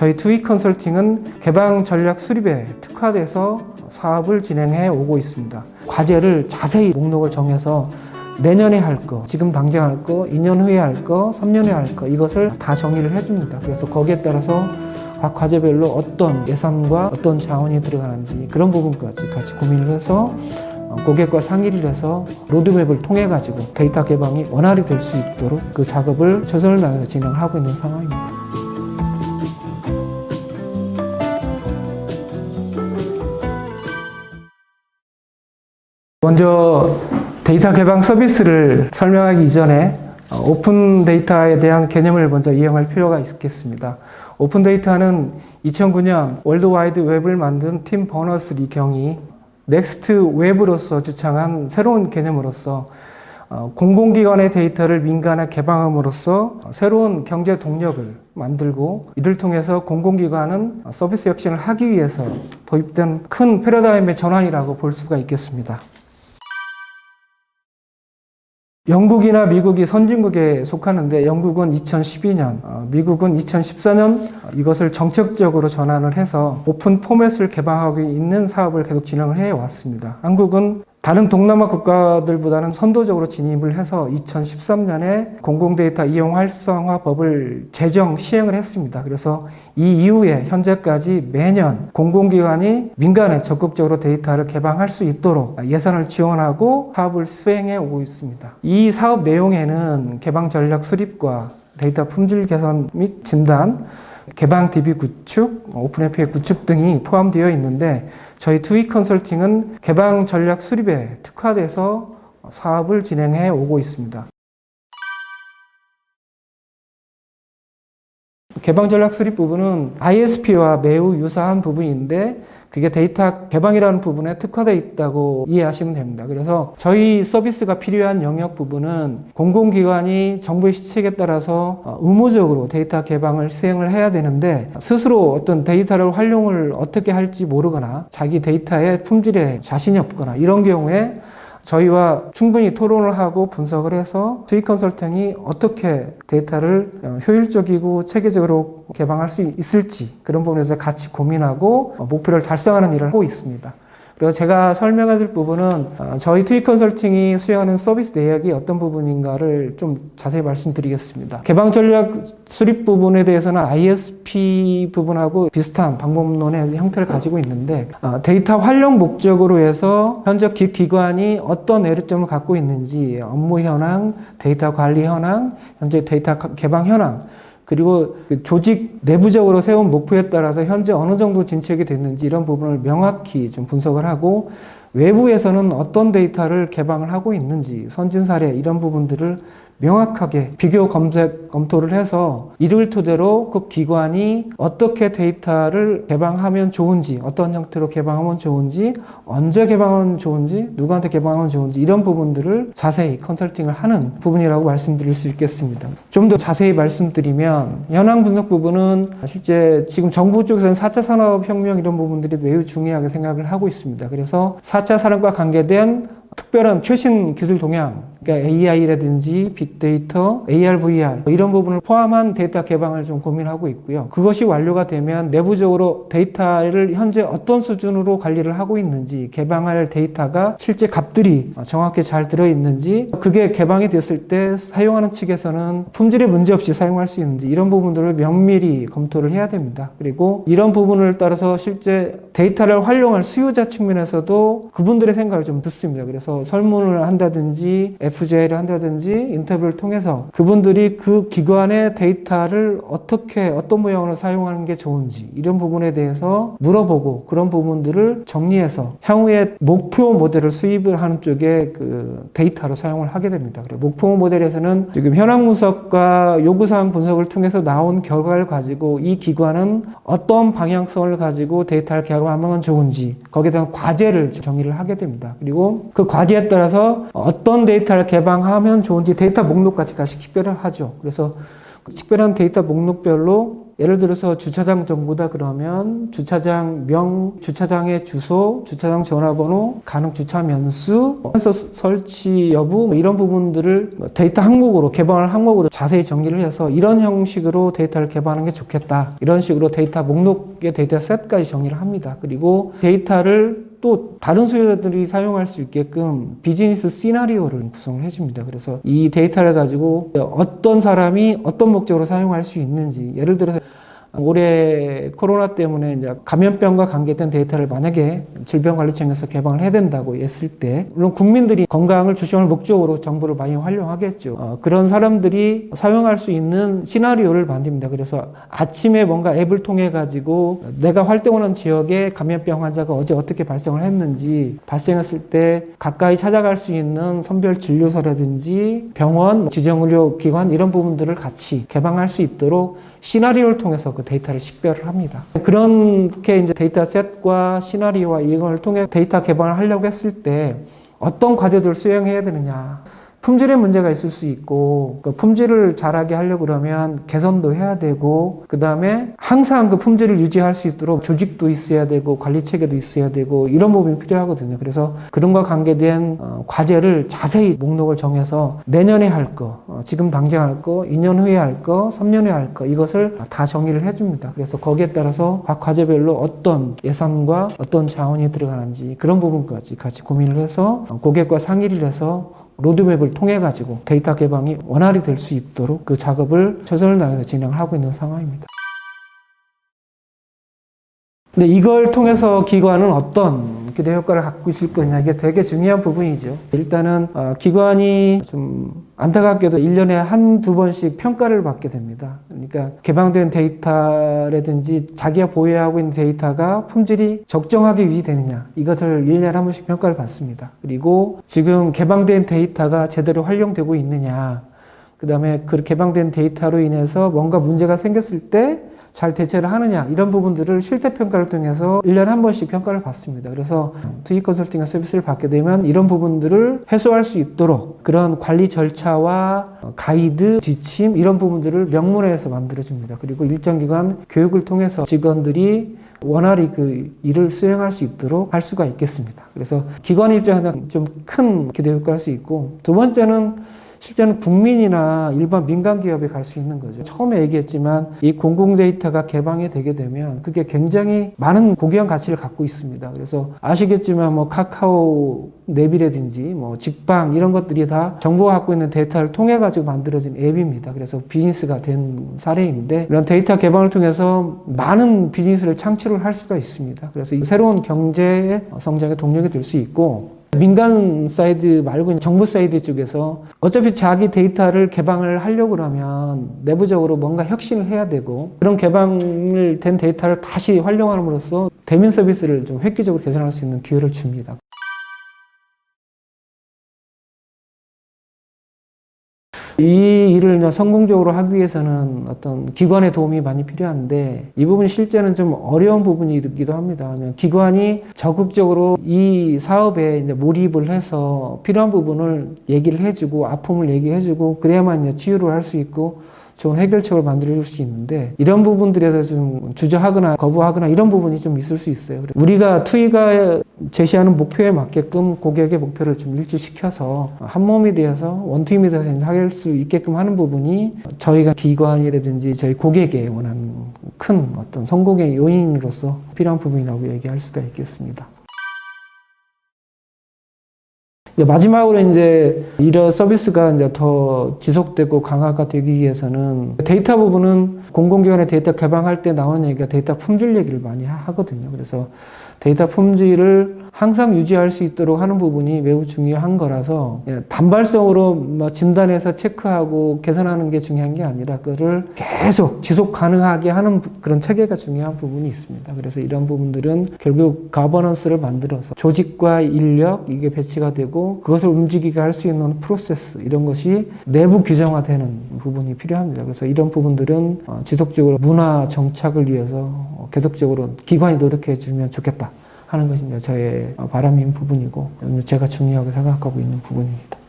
저희 투이 컨설팅은 개방 전략 수립에 특화돼서 사업을 진행해 오고 있습니다. 과제를 자세히 목록을 정해서 내년에 할 거, 지금 당장 할 거, 2년 후에 할 거, 3년 후에 할 거, 이것을 다 정의를 해줍니다. 그래서 거기에 따라서 각 과제별로 어떤 예산과 어떤 자원이 들어가는지 그런 부분까지 같이 고민을 해서 어, 고객과 상의를 해서 로드맵을 통해 가지고 데이터 개방이 원활히 될 수 있도록 그 작업을 최선을 다해서 진행하고 있는 상황입니다. 먼저 데이터 개방 서비스를 설명하기 이전에 어, 오픈 데이터에 대한 개념을 먼저 이해할 필요가 있겠습니다. 오픈 데이터는 2009년 월드와이드 웹을 만든 팀 버너스 리 경이 넥스트 웹으로서 주창한 새로운 개념으로서 어, 공공기관의 데이터를 민간에 개방함으로써 새로운 경제 동력을 만들고 이를 통해서 공공기관은 서비스 혁신을 하기 위해서 도입된 큰 패러다임의 전환이라고 볼 수가 있겠습니다. 영국이나 미국이 선진국에 속하는데 영국은 2012년, 어, 미국은 2014년 이것을 정책적으로 전환을 해서 오픈 포맷을 개방하고 있는 사업을 계속 진행을 해 왔습니다. 한국은 다른 동남아 국가들보다는 선도적으로 진입을 해서 2013년에 공공데이터 이용 활성화 법을 제정 시행을 했습니다. 그래서 이 이후에 현재까지 매년 공공기관이 민간에 적극적으로 데이터를 개방할 수 있도록 예산을 지원하고 사업을 수행해 오고 있습니다. 이 사업 내용에는 개방 전략 수립과 데이터 품질 개선 및 진단, 개방 DB 구축, 오픈 API 구축 등이 포함되어 있는데 저희 투이 컨설팅은 개방 전략 수립에 특화돼서 사업을 진행해 오고 있습니다. 개방 전략 수립 부분은 ISP와 매우 유사한 부분인데 그게 데이터 개방이라는 부분에 특화되어 있다고 이해하시면 됩니다. 그래서 저희 서비스가 필요한 영역 부분은 공공기관이 정부의 시책에 따라서 어, 의무적으로 데이터 개방을 수행을 해야 되는데 스스로 어떤 데이터를 활용을 어떻게 할지 모르거나 자기 데이터의 품질에 자신이 없거나 이런 경우에 저희와 충분히 토론을 하고 분석을 해서 수익 컨설팅이 어떻게 데이터를 어, 효율적이고 체계적으로 개방할 수 있을지 그런 부분에서 같이 고민하고 어, 목표를 달성하는 일을 하고 있습니다. 그리고 제가 설명해 드릴 부분은 어, 저희 투이 컨설팅이 수행하는 서비스 내역이 어떤 부분인가를 좀 자세히 말씀드리겠습니다. 개방 전략 수립 부분에 대해서는 ISP 부분하고 비슷한 방법론의 형태를 가지고 있는데 어, 데이터 활용 목적으로 해서 현재 기- 기관이 어떤 내류점을 갖고 있는지 업무 현황, 데이터 관리 현황, 현재 데이터 가- 개방 현황 그리고 그 조직 내부적으로 세운 목표에 따라서 현재 어느 정도 진척이 됐는지 이런 부분을 명확히 좀 분석을 하고 외부에서는 어떤 데이터를 개방을 하고 있는지 선진 사례 이런 부분들을 명확하게 비교 검색 검토를 해서 이를 토대로 그 기관이 어떻게 데이터를 개방하면 좋은지 어떤 형태로 개방하면 좋은지 언제 개방하면 좋은지 누구한테 개방하면 좋은지 이런 부분들을 자세히 컨설팅을 하는 부분이라고 말씀드릴 수 있겠습니다. 좀 더 자세히 말씀드리면 현황 분석 부분은 실제 지금 정부 쪽에서는 4차 산업혁명 이런 부분들이 매우 중요하게 생각을 하고 있습니다. 그래서 4차 산업과 관계된 특별한 최신 기술 동향, 그러니까 AI라든지 빅데이터, AR, VR 이런 부분을 포함한 데이터 개방을 좀 고민하고 있고요. 그것이 완료가 되면 내부적으로 데이터를 현재 어떤 수준으로 관리를 하고 있는지, 개방할 데이터가 실제 값들이 정확히 잘 들어 있는지, 그게 개방이 됐을 때 사용하는 측에서는 품질에 문제 없이 사용할 수 있는지 이런 부분들을 면밀히 검토를 해야 됩니다. 그리고 이런 부분을 따라서 실제 데이터를 활용할 수요자 측면에서도 그분들의 생각을 좀 듣습니다. 그래서 설문을 한다든지 FGA를 한다든지 인터뷰를 통해서 그분들이 그 기관의 데이터를 어떻게 어떤 모양으로 사용하는 게 좋은지 이런 부분에 대해서 물어보고 그런 부분들을 정리해서 향후에 목표 모델을 수입을 하는 쪽에 그 데이터로 사용을 하게 됩니다. 그리고 목표 모델에서는 지금 현황 분석과 요구 사항 분석을 통해서 나온 결과를 가지고 이 기관은 어떤 방향성을 가지고 데이터를 개발하면 좋은지 거기에 대한 과제를 정의를 하게 됩니다. 그리고 그 과제에 따라서 어떤 데이터를 개방하면 좋은지 데이터 목록까지 같이 식별을 하죠. 그래서 그 식별한 데이터 목록별로 예를 들어서 주차장 정보다 그러면 주차장 명, 주차장의 주소, 주차장 전화번호, 가능 주차 면수, 센서 설치 여부 뭐 이런 부분들을 데이터 항목으로 개방을 항목으로 자세히 정리를 해서 이런 형식으로 데이터를 개발하는 게 좋겠다. 이런 식으로 데이터 목록의 데이터 셋까지 정리를 합니다. 그리고 데이터를 또 다른 수요자들이 사용할 수 있게끔 비즈니스 시나리오를 구성을 해줍니다. 그래서 이 데이터를 가지고 어떤 사람이 어떤 목적으로 사용할 수 있는지 예를 들어서 올해 코로나 때문에 이제 감염병과 관계된 데이터를 만약에 질병관리청에서 개방을 해야 된다고 했을 때 물론 국민들이 건강을 주시할 목적으로 정보를 많이 활용하겠죠. 어, 그런 사람들이 사용할 수 있는 시나리오를 만듭니다. 그래서 아침에 뭔가 앱을 통해 가지고 내가 활동하는 지역에 감염병 환자가 어제 어떻게 발생을 했는지 발생했을 때 가까이 찾아갈 수 있는 선별 진료소라든지 병원, 지정의료 기관 이런 부분들을 같이 개방할 수 있도록 시나리오를 통해서 그 데이터를 식별을 합니다. 그렇게 이제 데이터 셋과 시나리오와 이걸 통해 데이터 개방을 하려고 했을 때 어떤 과제들을 수행해야 되느냐. 품질의 문제가 있을 수 있고 그 품질을 잘하게 하려고 그러면 개선도 해야 되고 그 다음에 항상 그 품질을 유지할 수 있도록 조직도 있어야 되고 관리 체계도 있어야 되고 이런 부분이 필요하거든요. 그래서 그런 과 관계된 어, 과제를 자세히 목록을 정해서 내년에 할 거, 어, 지금 당장 할 거, 2년 후에 할 거, 3년 후에 할 거 이것을 다 정리를 해줍니다. 그래서 거기에 따라서 각 과제별로 어떤 예산과 어떤 자원이 들어가는지 그런 부분까지 같이 고민을 해서 어, 고객과 상의를 해서 로드맵을 통해 가지고 데이터 개방이 원활히 될 수 있도록 그 작업을 최선을 다해서 진행을 하고 있는 상황입니다. 근데 이걸 통해서 기관은 어떤 기대 효과를 갖고 있을 거냐 이게 되게 중요한 부분이죠. 일단은 어, 기관이 좀 안타깝게도 1년에 한두 번씩 평가를 받게 됩니다. 그러니까 개방된 데이터라든지 자기가 보유하고 있는 데이터가 품질이 적정하게 유지되느냐 이것을 1년에 한 번씩 평가를 받습니다. 그리고 지금 개방된 데이터가 제대로 활용되고 있느냐 그 다음에 그 개방된 데이터로 인해서 뭔가 문제가 생겼을 때 잘 대처를 하느냐 이런 부분들을 실태 평가를 통해서 1년에 한 번씩 평가를 받습니다. 그래서 투입 컨설팅의 서비스를 받게 되면 이런 부분들을 해소할 수 있도록 그런 관리 절차와 가이드, 지침 이런 부분들을 명문화해서 만들어 줍니다. 그리고 일정 기간 교육을 통해서 직원들이 원활히 그 일을 수행할 수 있도록 할 수가 있겠습니다. 그래서 기관 입장에서는 좀 큰 기대 효과를 수 있고 두 번째는 실제는 국민이나 일반 민간 기업에 갈수 있는 거죠. 처음에 얘기했지만 이 공공 데이터가 개방이 되게 되면 그게 굉장히 많은 고귀한 가치를 갖고 있습니다. 그래서 아시겠지만 뭐 카카오 앱이라든지 뭐 직방 이런 것들이 다 정부가 갖고 있는 데이터를 통해 가지고 만들어진 앱입니다. 그래서 비즈니스가 된 사례인데 이런 데이터 개방을 통해서 많은 비즈니스를 창출을 할 수가 있습니다. 그래서 이 새로운 경제의 성장의 동력이 될 수 있고 민간 사이드 말고 정부 사이드 쪽에서 어차피 자기 데이터를 개방을 하려고 그러면 내부적으로 뭔가 혁신을 해야 되고 그런 개방을 된 데이터를 다시 활용함으로써 대면 서비스를 좀 획기적으로 개선할 수 있는 기회를 줍니다. 이 일을 성공적으로 하기 위해서는 어떤 기관의 도움이 많이 필요한데 이 부분이 실제는 좀 어려운 부분이기도 합니다. 기관이 적극적으로 이 사업에 이제 몰입을 해서 필요한 부분을 얘기를 해주고 아픔을 얘기해주고 그래야만 이제 치유를 할 수 있고 좋은 해결책을 만들어줄 수 있는데 이런 부분들에서 좀 주저하거나 거부하거나 이런 부분이 좀 있을 수 있어요. 우리가 투이가 제시하는 목표에 맞게끔 고객의 목표를 좀 일치시켜서 한 몸이 되어서 원팀이 되어서 할 수 있게끔 하는 부분이 저희가 기관이라든지 저희 고객의 원하는 큰 어떤 성공의 요인으로서 필요한 부분이라고 얘기할 수가 있겠습니다. 마지막으로 이제 이런 서비스가 이제 더 지속되고 강화가 되기 위해서는 데이터 부분은 공공기관의 데이터 개방할 때 나오는 얘기가 데이터 품질 얘기를 많이 하거든요. 그래서 데이터 품질을 항상 유지할 수 있도록 하는 부분이 매우 중요한 거라서 예, 단발성으로 뭐 진단해서 체크하고 개선하는 게 중요한 게 아니라 그거를 계속 지속 가능하게 하는 그런 체계가 중요한 부분이 있습니다. 그래서 이런 부분들은 결국 가버넌스를 만들어서 조직과 인력 이게 배치가 되고 그것을 움직이게 할 수 있는 프로세스 이런 것이 내부 규정화되는 부분이 필요합니다. 그래서 이런 부분들은 어, 지속적으로 문화 정착을 위해서 계속적으로 기관이 노력해 주면 좋겠다. 하는 것이 저의 바람인 부분이고 제가 중요하게 생각하고 있는 부분입니다.